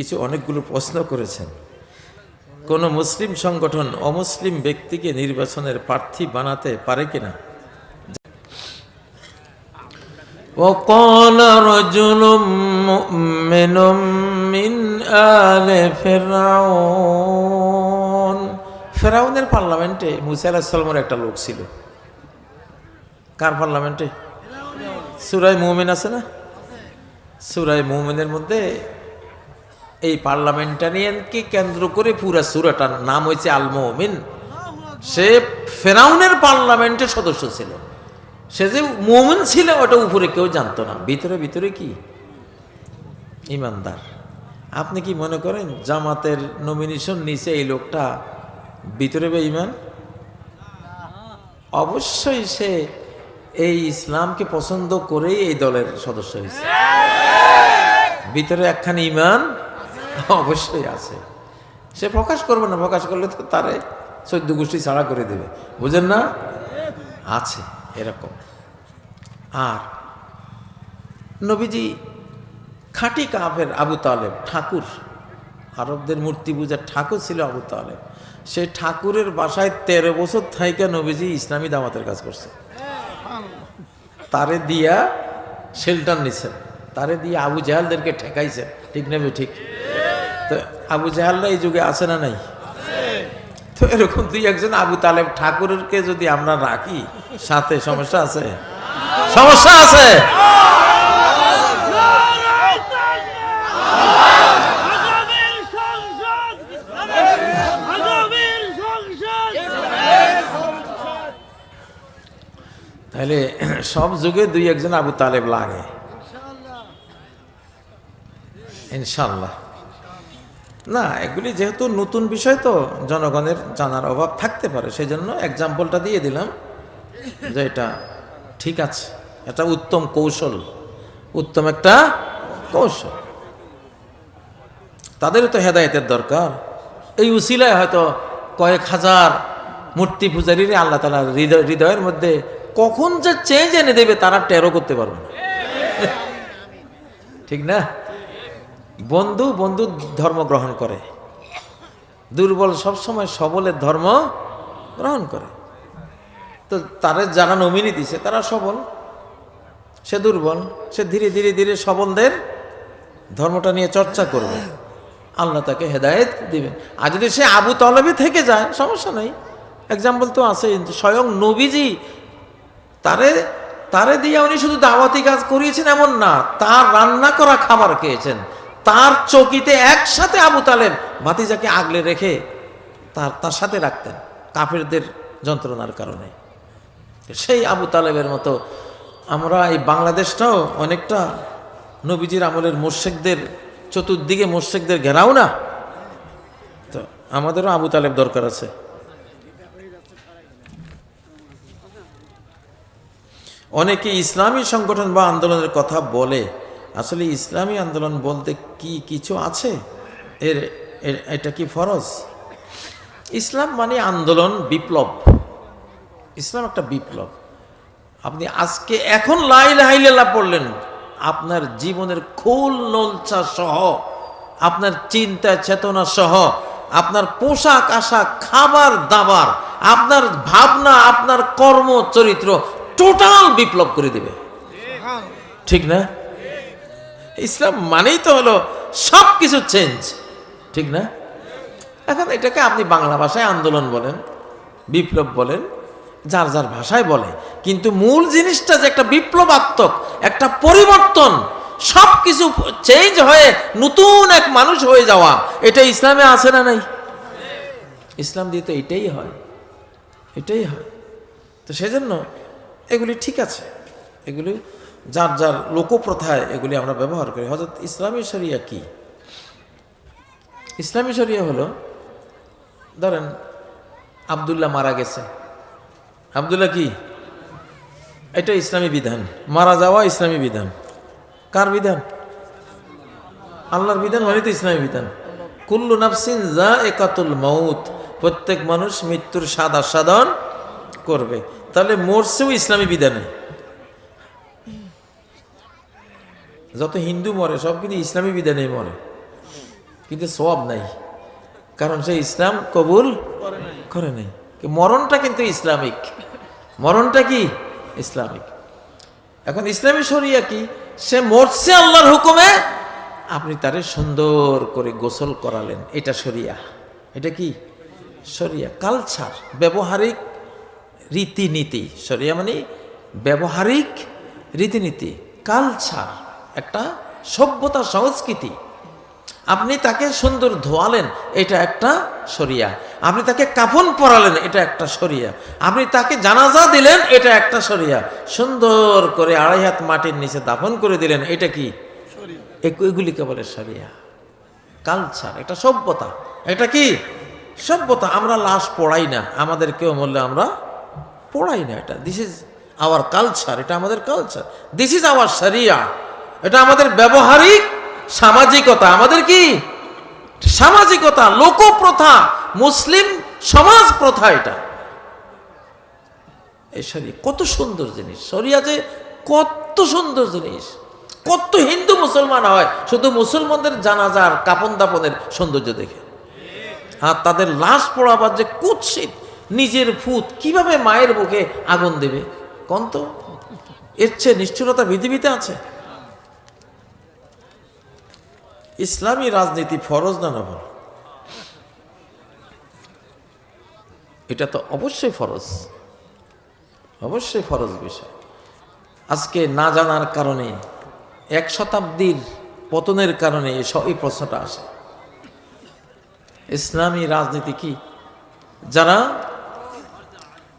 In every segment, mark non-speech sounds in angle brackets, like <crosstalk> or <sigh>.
কিছু অনেকগুলো প্রশ্ন করেছেন কোনো মুসলিম সংগঠন অমুসলিম ব্যক্তিকে নির্বাচনের প্রার্থী বানাতে পারে কিনা وقال رجل مؤمن من آل فرعون ফেরাউনের পার্লামেন্টে মুসা আলাহিসাল্লামের একটা লোক ছিল কার পার্লামেন্টে সুরাই মুমিন আছে না সুরাই মুমিনের মধ্যে এই পার্লামেন্টারিয়ানকে কেন্দ্র করে পুরা সুরাটার নাম হয়েছে আল মুমিন। সে ফেরাউনের পার্লামেন্টের সদস্য ছিল। সে যে মোমেন ছিল, ওটা উপরে কেউ জানতো না। ভিতরে ভিতরে কি? ইমানদার। আপনি কি মনে করেন জামাতের নমিনেশন নিচে এই লোকটা ভিতরে বে ইমান অবশ্যই সে এই ইসলামকে পছন্দ করেই এই দলের সদস্য হয়েছে। ভিতরে একখানি ইমান <laughs> অবশ্যই আছে। সে প্রকাশ করবে না, প্রকাশ করলে তো তারে চোদ্দ গোষ্ঠী ছাড়া করে দেবে। বুঝেন না? আছে, এরকম। আর নবীজি খাঁটি কাফের আবু তালেব, ঠাকুর। আরবদের মূর্তি পূজার ঠাকুর ছিল আবু তালেব। সেই ঠাকুরের বাসায় তেরো বছর থাইকা নবীজি ইসলামী দামাতের কাজ করছে। তারে দিয়া শেল্টার নিছেন। তারে দিয়ে আবু জাহালদেরকে ঠেকাইছেন। ঠিক নেবে ঠিক? তো আবু জাহালরা এই যুগে আছে না নাই? তো এরকম দুই একজন আবু তালেব ঠাকুরকে যদি আমরা রাখি, সাথে সমস্যা আছে? সমস্যা আছে? তাহলে সব যুগে দুই একজন আবু তালেব লাগে। ইনশাল্লাহ না, এগুলি যেহেতু নতুন বিষয় তো, জনগণের জানার অভাব থাকতে পারে সেই জন্য এক্সাম্পলটা দিয়ে দিলাম যে এটা ঠিক আছে, এটা উত্তম কৌশল, উত্তম একটা কৌশল। তাদেরও তো হেদায়েতের দরকার। এই উসিলায় হয়তো কয়েক হাজার মূর্তি পূজারীর আল্লাহ তালা হৃদয়, হৃদয়ের মধ্যে কখন যে চেঞ্জ এনে দেবে তারা টেরো করতে পারবে না। ঠিক না? বন্ধু বন্ধু ধর্ম গ্রহণ করে। দুর্বল সবসময় সবলের ধর্ম গ্রহণ করে। তো তারা যারা নমিনি দিছে, তারা সবল। সে দুর্বল, সে ধীরে ধীরে ধীরে সবলদের ধর্মটা নিয়ে চর্চা করবে। আল্লাহ তাকে হেদায়েত দিবেন। আর যদি সে আবু তলবে থেকে যায়, সমস্যা নেই। এক্সাম্পল তো আছে স্বয়ং নবীজি তারে তারে দিয়ে উনি শুধু দাওয়াতি কাজ করিয়েছেন এমন না, তার রান্না করা খাবার খেয়েছেন। তার চকিতে একসাথে আবু তালেব ভাতিজাকে আগলে রেখে তার তার সাথে রাখতেন কাফেরদের যন্ত্রণার কারণে। সেই আবু তালেবের মতো আমরা এই বাংলাদেশটাও অনেকটা নবীজির আমলের মোর্শেকদের চতুর্দিকে মোর্শেকদের ঘেরাও না? তো আমাদেরও আবু তালেব দরকার আছে। অনেকে ইসলামী সংগঠন বা আন্দোলনের কথা বলে আসলে ইসলামী আন্দোলন বলতে কি কিছু আছে? এর এটা কি ফরজ? ইসলাম মানে আন্দোলন বিপ্লব। ইসলাম একটা বিপ্লব। আপনি আজকে এখন লাই লাইলেলা পড়লেন আপনার জীবনের খোল নলচা সহ আপনার চিন্তা চেতনা সহ আপনার পোশাক আশাক খাবার দাবার আপনার ভাবনা আপনার কর্ম চরিত্র টোটাল বিপ্লব করে দেবে। ঠিক না? ইসলাম মানেই তো হলো সব কিছু চেঞ্জ ঠিক না? এখন এটাকে আপনি বাংলা ভাষায় আন্দোলন বলেন, বিপ্লব বলেন, যার যার ভাষায় বলে, কিন্তু মূল জিনিসটা যে একটা বিপ্লবাত্মক, একটা পরিবর্তন সব কিছু চেঞ্জ হয়ে নতুন এক মানুষ হয়ে যাওয়া, এটা ইসলামে আছে না নাই? ইসলাম দিয়ে তো এটাই হয় এটাই হয়। তো সেজন্য এগুলি ঠিক আছে, এগুলি যার যার লোকপ্রথায় এগুলি আমরা ব্যবহার করি। হজরত ইসলামী শরিয়া কি? ইসলামী শরিয়া হলো, ধরেন, আবদুল্লাহ মারা গেছে। আবদুল্লাহ কি? এটা ইসলামী বিধান। মারা যাওয়া ইসলামী বিধান। কার বিধান? আল্লাহর বিধান মানে তো ইসলামী বিধান। কুল্লু নাফসিন যা একাতুল মৌত প্রত্যেক মানুষ মৃত্যুর স্বাদ আস্বাদন করবে। তাহলে মরছেও ইসলামী বিধানে। যত হিন্দু মরে সব কিন্তু ইসলামী বিধানে মরে। কিন্তু সব নাই। কারণ সে ইসলাম কবুল করে নাই। মরণটা কিন্তু ইসলামিক। মরণটা কি? ইসলামিক। এখন ইসলামী শরিয়া কি? সে মরছে আল্লাহর হুকুমে আপনি তারে সুন্দর করে গোসল করালেন। এটা শরিয়া। এটা কি? শরিয়া। কালচার ব্যবহারিক রীতিনীতি। শরিয়া মানে ব্যবহারিক রীতিনীতি। কালচার। একটা সভ্যতা সংস্কৃতি। আপনি তাকে সুন্দর ধোয়ালেন এটা একটা শরিয়া। আপনি তাকে কাফন পরালেন এটা একটা শরিয়া। আপনি তাকে জানাজা দিলেন এটা একটা শরিয়া। সুন্দর করে আড়াই হাত মাটির নিচে দাফন করে দিলেন এটা কি? এগুলিকে বলে শরিয়া। কালচার এটা সভ্যতা। এটা কি? সভ্যতা। আমরা লাশ পড়াই না। আমাদের কেউ বললে আমরা পড়াই না এটা। দিস ইজ আওয়ার কালচার এটা আমাদের কালচার দিস ইজ আওয়ার শরিয়া এটা আমাদের ব্যবহারিক সামাজিকতা। আমাদের কি? সামাজিকতা, লোকপ্রথা, মুসলিম সমাজ প্রথা এটা। কত সুন্দর জিনিস। শরিয়া যে কত সুন্দর জিনিস। কত হিন্দু মুসলমান হয়, শুধু মুসলমানদের জানাজার কাপন দাপনের সৌন্দর্য দেখে। আর তাদের লাশ পড়াবার যে কুৎসিত, নিজের ফুত কীভাবে মায়ের বুকে আগুন দেবে? কন্ত এর চেয়ে নিষ্ঠুরতা পৃথিবীতে আছে। ইসলামী রাজনীতি ফরজ না নফল এটা তো অবশ্যই ফরজ। অবশ্যই ফরজ বিষয়। আজকে না জানার কারণে, এক শতাব্দীর পতনের কারণে এই প্রশ্নটা আসে। ইসলামী রাজনীতি কি? যারা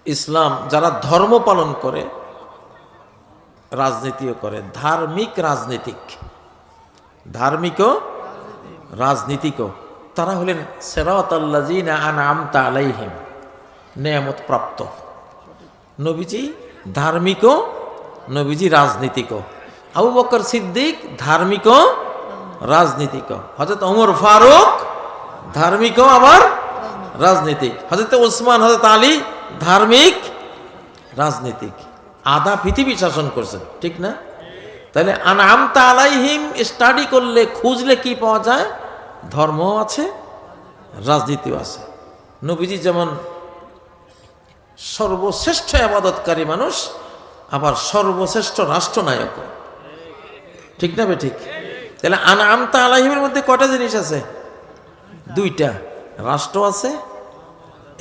ইসলাম যারা ধর্ম পালন করে, রাজনীতিও করে, ধার্মিক রাজনীতিক। ধার্মিকও, রাজনীতিকও। তারা হলেন সেরাত আলাইহিম, নেয়ামত প্রাপ্ত। নবীজি ধার্মিকও, নবীজি রাজনীতিকও। আবু বকর সিদ্দিক ধার্মিকও, রাজনীতিকও। হজরত ওমর ফারুক ধার্মিকও, আবার রাজনীতিক। হজরত ওসমান হজরত আলী ধার্মিক, রাজনীতিক। আধা পৃথিবী শাসন করছেন, ঠিক না? তাহলে আনআমতা আলাইহিম স্টাডি করলে, খুঁজলে কি পাওয়া যায়? ধর্মও আছে, রাজনীতিও আছে। নবীজি যেমন সর্বশ্রেষ্ঠ আবাদতকারী মানুষ, আবার সর্বশ্রেষ্ঠ রাষ্ট্রনায়ক। ঠিক না ঠিক? তাহলে আনআমতা আলাইহিমের মধ্যে কটা জিনিস আছে? দুইটা। রাষ্ট্র আছে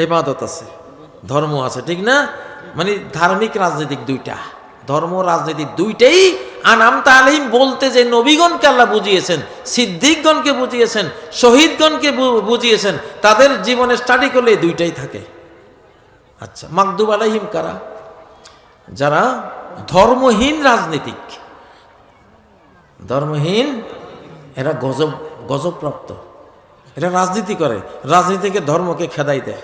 এবাদত আছে, ধর্ম আছে, ঠিক না? মানে ধার্মিক রাজনৈতিক দুইটা। ধর্ম রাজনৈতিক দুইটাই আনামতা আলহিম বলতে যে নবীগণকে আল্লাহ বুঝিয়েছেন, সিদ্দিকগণকে বুঝিয়েছেন, শহীদগণকে বুঝিয়েছেন, তাদের জীবনে স্টাডি করলে দুইটাই থাকে। আচ্ছা মাকদুব আলাহিম কারা? যারা ধর্মহীন রাজনীতিক। ধর্মহীন, এরা গজব, গজবপ্রাপ্ত। এরা রাজনীতি করে, রাজনীতিকে ধর্মকে খেদাই দেয়।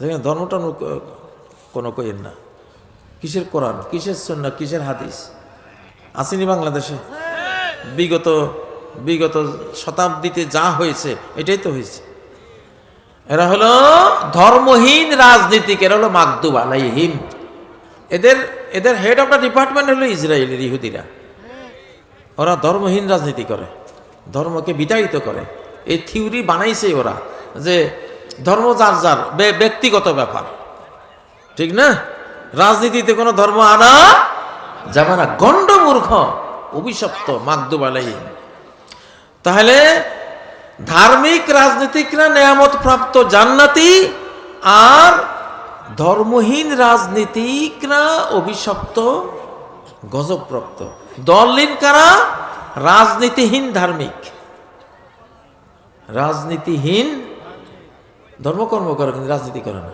দেখেন, ধর্মটা কোনো কইেন না। কিসের কোরআন, কিসের সন্না কিসের হাদিস? আসেনি বাংলাদেশে। বিগত বিগত শতাব্দীতে যা হয়েছে, এটাই তো হয়েছে। এরা হলো ধর্মহীন রাজনীতিক, এরা হলো মাকদুব আলাইহিম। এদের এদের হেড অফ দ্য ডিপার্টমেন্ট হলো ইসরায়েলের ইহুদিরা। ওরা ধর্মহীন রাজনীতি করে, ধর্মকে বিতাড়িত করে। এই থিওরি বানাইছে ওরা যে ধর্ম যার যার ব্যক্তিগত ব্যাপার। ঠিক না? রাজনীতিতে কোনো ধর্ম আনা যাবে না গণ্ড মূর্খ, অভিশপ্ত মাকদুব তাহলে ধার্মিক রাজনীতিকরা নেয়ামত প্রাপ্ত জান্নাতি আর ধর্মহীন রাজনীতিকরা অভিশপ্ত গজবপ্রাপ্ত। দলহীন কারা? রাজনীতিহীন ধার্মিক। রাজনীতিহীন ধর্মকর্ম করে কিন্তু রাজনীতি করে না।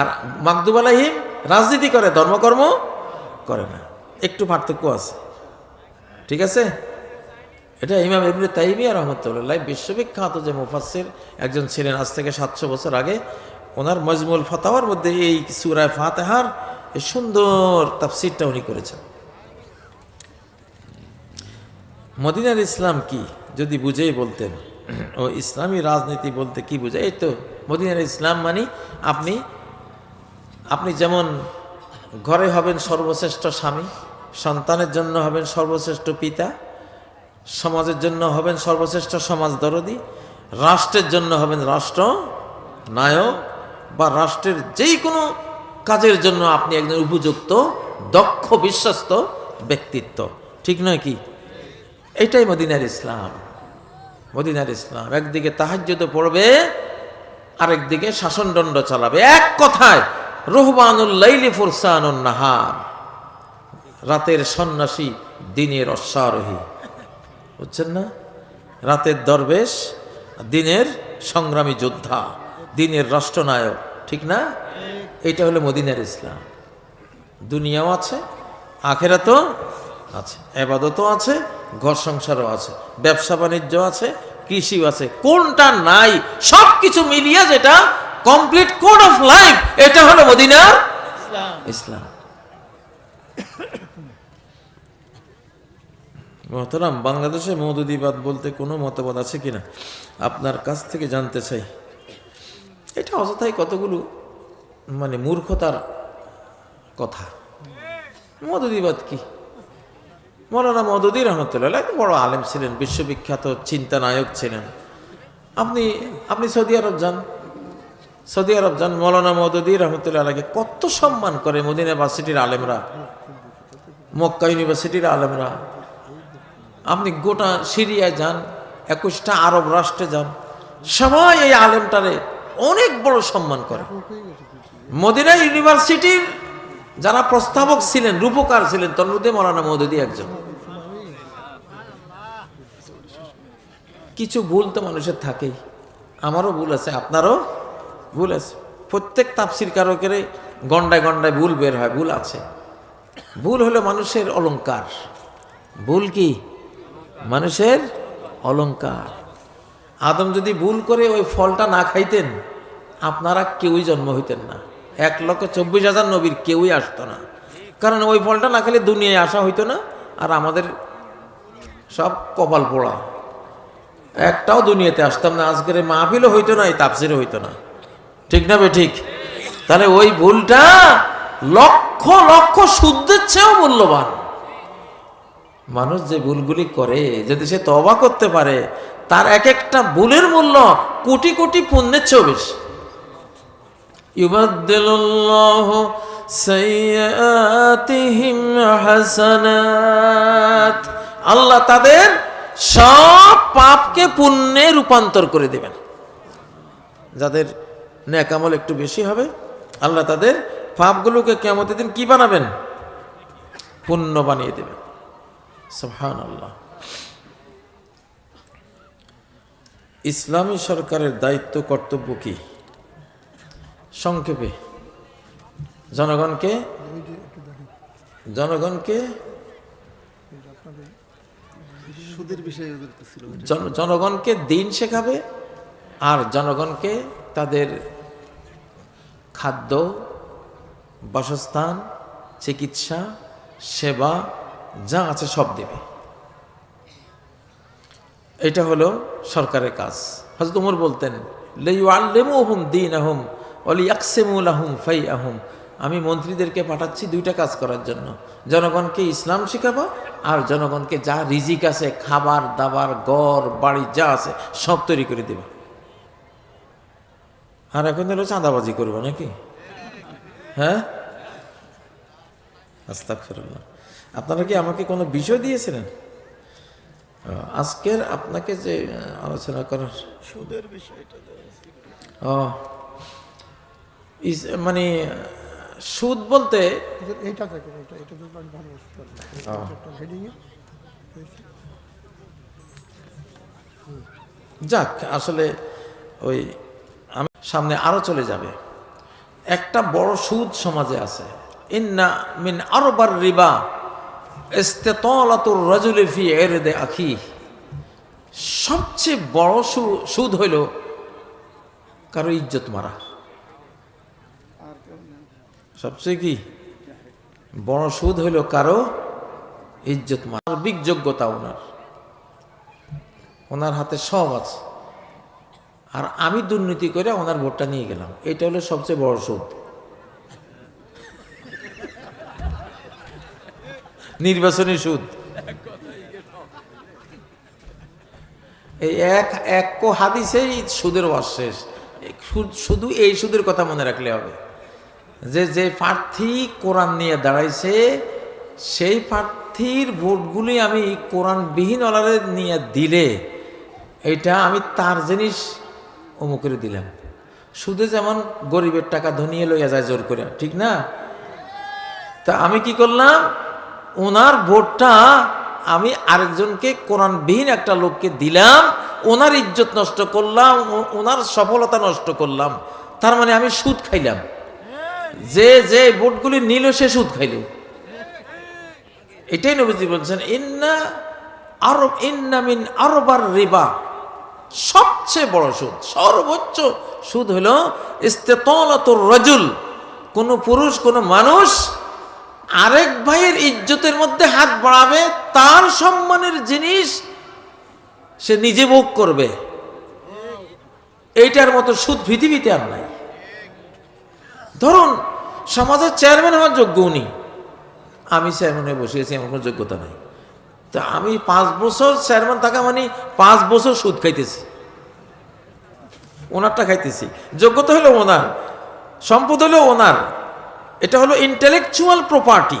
আর মাকদুব আলাহিম রাজনীতি করে, ধর্মকর্ম করে না। একটু পার্থক্য আছে। ঠিক আছে? এটা ইমাম ইবনে তাইমিয়া রহমতুল্লাহ বিশ্ববিখ্যাত যে মুফাসসির একজন ছিলেন আজ থেকে সাতশো বছর আগে, ওনার মজমুল ফতাওয়ার মধ্যে এই সুরায় ফাতেহার এই সুন্দর তাফসিরটা উনি করেছেন। মদিনার ইসলাম কি? যদি বুঝেই বলতেন। ও ইসলামী রাজনীতি বলতে কি বুঝায়? এই তো, মদিনার ইসলাম মানে আপনি আপনি যেমন ঘরে হবেন সর্বশ্রেষ্ঠ স্বামী, সন্তানের জন্য হবেন সর্বশ্রেষ্ঠ পিতা, সমাজের জন্য হবেন সর্বশ্রেষ্ঠ সমাজ দরদি, রাষ্ট্রের জন্য হবেন রাষ্ট্র নায়ক বা রাষ্ট্রের যেই কোনো কাজের জন্য আপনি একজন উপযুক্ত, দক্ষ, বিশ্বস্ত ব্যক্তিত্ব। ঠিক নয় কি? এটাই মদিনার ইসলাম। মদিনার ইসলাম। একদিকে তাহাজ্যত পড়বে, আরেকদিকে শাসনদণ্ড চালাবে। এক কথায় রোহবানুল লাইলি ফুরসানুন নাহার। রাতের সন্ন্যাসী দিনের অশ্বারোহী। বুঝছেন না? রাতের দরবেশ, দিনের সংগ্রামী যোদ্ধা, দিনের রাষ্ট্রনায়ক, ঠিক না? এটা হলো মদিনার ইসলাম। দুনিয়াও আছে, আখেরাতও আছে, এবাদতও আছে, ঘর সংসারও আছে ব্যবসা বাণিজ্য আছে, কৃষিও আছে, কোনটা নাই সব কিছু মিলিয়ে যেটা কমপ্লিট কোড অফ লাইফ এটা হলো মদিনার ইসলাম। মহতরাম বাংলাদেশে মৌদুদিবাদ বলতে কোনো মতবাদ আছে কিনা? আপনার কাছ থেকে জানতে চাই। এটা অযথাই কতগুলো মানে মূর্খতার কথা। মদুদিবাদ কি? মৌলানা মদুদি রহমতুল্লাহ এক বড় আলেম ছিলেন বিশ্ববিখ্যাত চিন্তানায়ক ছিলেন। আপনি আপনি সৌদি আরব যান। সৌদি আরব যান মৌলানা মদুদি রহমতুল্লাহ আলাকে কত সম্মান করে মদিনা ইউনিভার্সিটির আলেমরা, মক্কা ইউনিভার্সিটির আলেমরা। আপনি গোটা সিরিয়ায় যান, একুশটা আরব রাষ্ট্রে যান, সবাই এই আলেমটারে অনেক বড় সম্মান করে। মদিনা ইউনিভার্সিটির যারা প্রস্তাবক ছিলেন, রূপকার ছিলেন তার মধ্যে মৌলানা মৌদুদি একজন। কিছু ভুল তো মানুষের থাকেই। আমারও ভুল আছে, আপনারও? ভুল আছে। প্রত্যেক তাপসির কারকের গন্ডায় গন্ডায় ভুল বের হয়, ভুল আছে। ভুল হলো মানুষের অলঙ্কার ভুল কি? মানুষের অলংকার। আদম যদি ভুল করে ওই ফলটা না খাইতেন, আপনারা কেউই জন্ম হইতেন না। এক লক্ষ চব্বিশ হাজার নবীর কেউই আসতো না। কারণ ওই ফলটা না খেলে দুনিয়ায় আসা হইতো না, আর আমাদের সব কপাল পোড়া। একটাও দুনিয়াতে আসতাম না। আজকের মাহফিলও হইতো না, এই তাপসিরও হইতো না। ঠিক না ঠিক? তাহলে ওই ভুলটা লক্ষ লক্ষ শুদ্ধের চেয়েও মূল্যবান। মানুষ যে ভুলগুলি করে যদি সে তবা করতে পারে তার এক একটা ভুলের মূল্য কোটি কোটি পুণ্যের চেয়েও বেশি। ইউবাদ্দিলুল্লাহ সাইয়্যাতিহিম হাসানাত। আল্লাহ তাদের সব পাপকে পুণ্যে রূপান্তর করে দেবেন। যাদের ন্যাকামল একটু বেশি হবে। আল্লাহ তাদের পাপগুলোকে কেমতের দিন কি বানাবেন? পুণ্য বানিয়ে দেবেন। সুবহান আল্লাহ ইসলামী সরকারের দায়িত্ব কর্তব্য কি? সংক্ষেপে। জনগণকে জনগণকে জনগণকে দিন শেখাবে আর জনগণকে তাদের খাদ্য, বাসস্থান, চিকিৎসা, সেবা, যা আছে সব দেবে। এটা হলো সরকারের কাজ। হজরত উমর বলতেন লেইউ আল্লেমু হুম দিন আহম অলি আকসেমুল আহম ফাই আহম আমি মন্ত্রীদেরকে পাঠাচ্ছি দুইটা কাজ করার জন্য। জনগণকে ইসলাম শেখাবো আর জনগণকে যা রিজিক আছে, খাবার, দাবার গড় বাড়ি যা আছে সব তৈরি করে দেবে। আর এখন হলো চাঁদাবাজি করব নাকি? হ্যাঁ? আস্তাগফিরুল্লাহ। আপনারা কি আমাকে কোনো বিষয় দিয়েছিলেন? আজকের আপনাকে যে আলোচনা করার সুদের বিষয়টা ও মানে সুদ বলতে এইটা দেখেন এটা এটা যাক আসলে ওই সামনে আরও চলে যাবে। একটা বড় সুদ সমাজে আছে। ইন্না মিন আরবার রিবা ইস্তেতলাতুর রাজুলি ফি এরদে আখি। সবচেয়ে বড় সুদ হইল কারও ইজ্জত মারা। সবচেয়ে কি? বড় সুদ হইল কারও ইজ্জত মারা। যোগ্যতা ওনার। ওনার হাতে সব আছে। আর আমি দুর্নীতি করে ওনার ভোটটা নিয়ে গেলাম। এটা হলো সবচেয়ে বড় সুদ। নির্বাচনী সুদ। এই এক এক কো হাদিসেই সুদের ওয়াজ শেষ। সুদ- শুধু এই সুদের কথা মনে রাখলে হবে। যে যে প্রার্থী কোরআন নিয়ে দাঁড়াইছে, সেই প্রার্থীর ভোটগুলি আমি কোরআনবিহীন অলারে নিয়ে দিলে, এটা আমি তার জিনিস অমুকের দিলাম। সুদে যেমন গরিবের টাকা ধনিয়ে লইয়া যায় জোর করে ঠিক না? তা আমি কি করলাম? ওনার ভোটটা আমি আরেকজনকে, কোরআনবিহীন একটা লোককে দিলাম, ওনার ইজ্জত নষ্ট করলাম ওনার সফলতা নষ্ট করলাম, তার মানে আমি সুদ খাইলাম। যে যে ভোটগুলি নিল সে সুদ খাইল। এটাই নবীজি বলছেন, ইন্না আরব, ইন্না মিন আরবার রিবা। সবচেয়ে বড় সুদ, সর্বোচ্চ সুদ হল ইস্তেতলাতুর রজুল। কোন পুরুষ, কোন মানুষ আরেক ভাইয়ের ইজ্জতের মধ্যে হাত বাড়াবে, তার সম্মানের জিনিস সে নিজে ভোগ করবে। এইটার মতো সুদ পৃথিবীতে আর নাই। ধরুন, সমাজের চেয়ারম্যান হওয়ার যোগ্য উনি। আমি চেয়ারম্যানে বসিয়েছি আমার কোনো যোগ্যতা নাই। তা আমি পাঁচ বছর চেয়ারম্যান থাকা মানে পাঁচ বছর সুদ খাইতেছি। ওনারটা খাইতেছি। যোগ্যতা হলো ওনার, সম্পদ হলো ওনার। এটা হলো ইন্টেলেকচুয়াল প্রপার্টি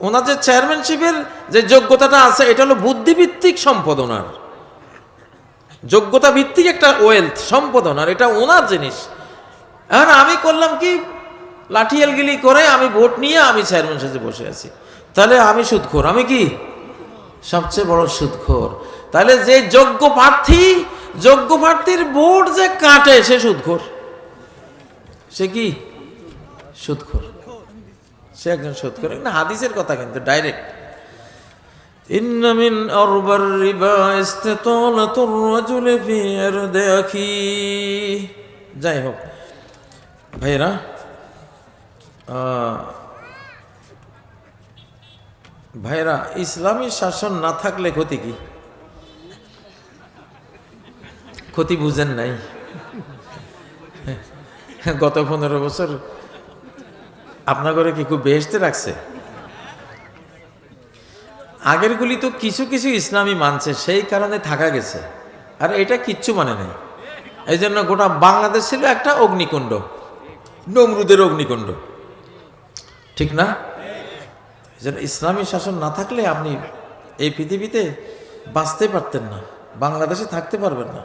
ওনার যে চেয়ারম্যানশিপের যে যোগ্যতাটা আছে, এটা হলো বুদ্ধিভিত্তিক সম্পদ ওনার। যোগ্যতা ভিত্তিক একটা ওয়েলথ সম্পদ ওনার। এটা ওনার জিনিস। এখন আমি করলাম কি? লাঠিয়ালগিলি করে আমি ভোট নিয়ে আমি চেয়ারম্যান সাথে বসে আছি। তাহলে আমি সুদখোর। আমি কি? সবচেয়ে বড় সুদখোর তাহলে যে যোগ্য প্রার্থী যোগ্য প্রার্থীর ভোট যে কাটে সে সুদখোর সে কি সুদখোর সে একজন সুদখোর না হাদিসের কথা কিন্তু ডাইরেক্ট إن من أربى الربا استطالة الرجل في عرض أخيه যাই হোক ভাইরা আহ, ভাইরা, ইসলামী শাসন না থাকলে ক্ষতি কি? ক্ষতি বুঝেন নাই। গত পনেরো বছর আপনার ঘরে কি খুব বেহেস্তে রাখছে? আগেরগুলি তো কিছু কিছু ইসলামী মানছে, সেই কারণে থাকা গেছে। আর এটা কিচ্ছু মানে নাই। এই জন্য গোটা বাংলাদেশ ছিল একটা অগ্নিকুণ্ড, নমরুদের অগ্নিকুণ্ড। ঠিক না? জন্য ইসলামী শাসন না থাকলে আপনি এই পৃথিবীতে বাঁচতে পারতেন না, বাংলাদেশে থাকতে পারবেন না।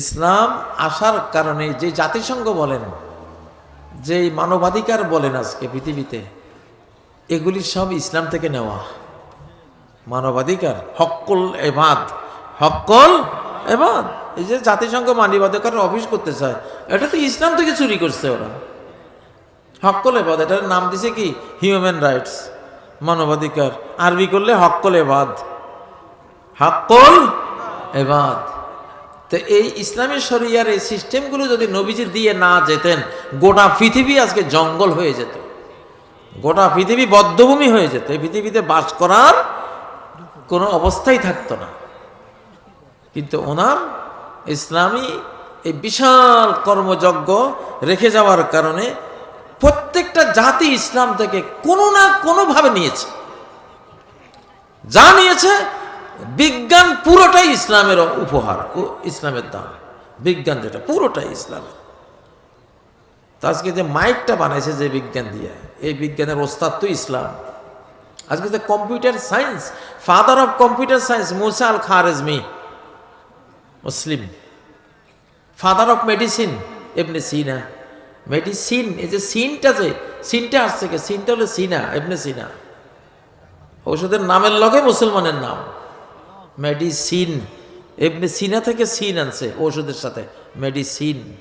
ইসলাম আসার কারণে যে জাতিসংঘ বলেন যে মানবাধিকার বলেন আজকে পৃথিবীতে, এগুলি সব ইসলাম থেকে নেওয়া। মানবাধিকার, হক্কল এবাদ হক্কল এবাদ। এই যে জাতিসংঘ মানবাধিকার অফিস করতে চায়, এটা তো ইসলাম থেকে চুরি করছে ওরা। হক্কল এবাদ এটার নাম দিছে কি? হিউম্যান রাইটস মানবাধিকার। আরবি করলে হক্কল এবাদ হক্কল এবাদ তো এই ইসলামী শরিয়ার এই সিস্টেমগুলো যদি নবীজি দিয়ে না যেতেন, গোটা পৃথিবী আজকে জঙ্গল হয়ে যেত। গোটা পৃথিবী বদ্ধভূমি হয়ে যেত। এই পৃথিবীতে বাস করার কোনো অবস্থাই থাকতো না। কিন্তু ওনার ইসলামী এই বিশাল কর্মযজ্ঞ রেখে যাওয়ার কারণে প্রত্যেকটা জাতি ইসলাম থেকে কোনো না কোনোভাবে নিয়েছে। যা নিয়েছে, বিজ্ঞান পুরোটাই ইসলামের উপহার ইসলামের দান। বিজ্ঞান যেটা, পুরোটাই ইসলামের। আজকে যে মাইকটা বানাইছে যে বিজ্ঞান দিয়ে, এই বিজ্ঞানের ওস্তাদ তো ইসলাম। আজকে যে computer science, father of computer science, Musa al Khwarizmi Muslim. Father of medicine এমনি সিনা। মেডিসিন এই যে সিনটা যে সিনটা আসছে কে? সিনটা হলো সিনা এমনি সিনা। ওষুধের নামের লগে মুসলমানের নাম। মেডিসিন এমনি সিনা থেকে সিন আনছে ওষুধের সাথে। মেডিসিন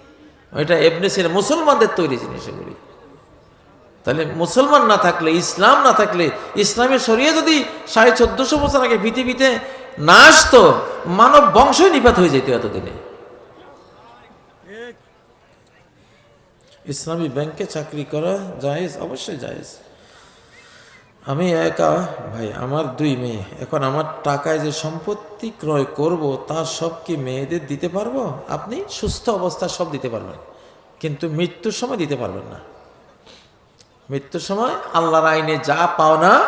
এটা এমনি সিনা, মুসলমানদের তৈরি জিনিস এগুলি। তাহলে মুসলমান না থাকলে, ইসলাম না থাকলে, ইসলামের শরিয়া যদি সাড়ে চোদ্দশো বছর আগে পৃথিবীতে না আসতো, মানব বংশই নিপাত হয়ে যেত এতদিনে। ইসলামী ব্যাংকে চাকরি করা জায়েজ? অবশ্যই জায়েজ। আমি একা, ভাই, আমার দুই মেয়ে। এখন আমার টাকায় যে সম্পত্তি ক্রয় করব, তা সব কি মেয়েদের দিতে পারব? আপনি সুস্থ অবস্থা সব দিতে পারবেন। কিন্তু মৃত্যুর সময় দিতে পারবেন না। মৃত্যুর সময় আল্লাহর আইনে যা পাও না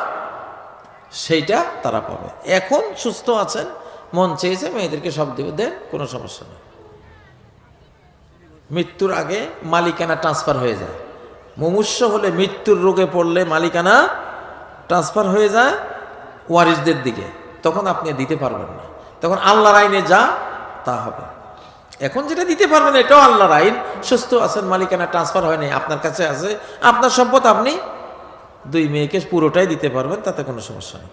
সেইটা তারা পাবে। এখন সুস্থ আছেন, মন চেয়েছে, মেয়েদেরকে সব দেবে। দেন কোনো সমস্যা নেই। মৃত্যুর আগে মালিকানা ট্রান্সফার হয়ে যায়। মুমূর্ষ হলে মৃত্যুর রোগে পড়লে মালিকানা ট্রান্সফার হয়ে যায় ওয়ারিসদের দিকে। তখন আপনি দিতে পারবেন না। তখন আল্লাহর আইনে যা, তা হবে। এখন যেটা দিতে পারবেন এটাও আল্লাহর আইন। সুস্থ আছেন, মালিকানা ট্রান্সফার হয়নি, আপনার কাছে আছে, আপনার সম্পদ আপনি দুই মেয়েকে পুরোটাই দিতে পারবেন, তাতে কোনো সমস্যা নেই।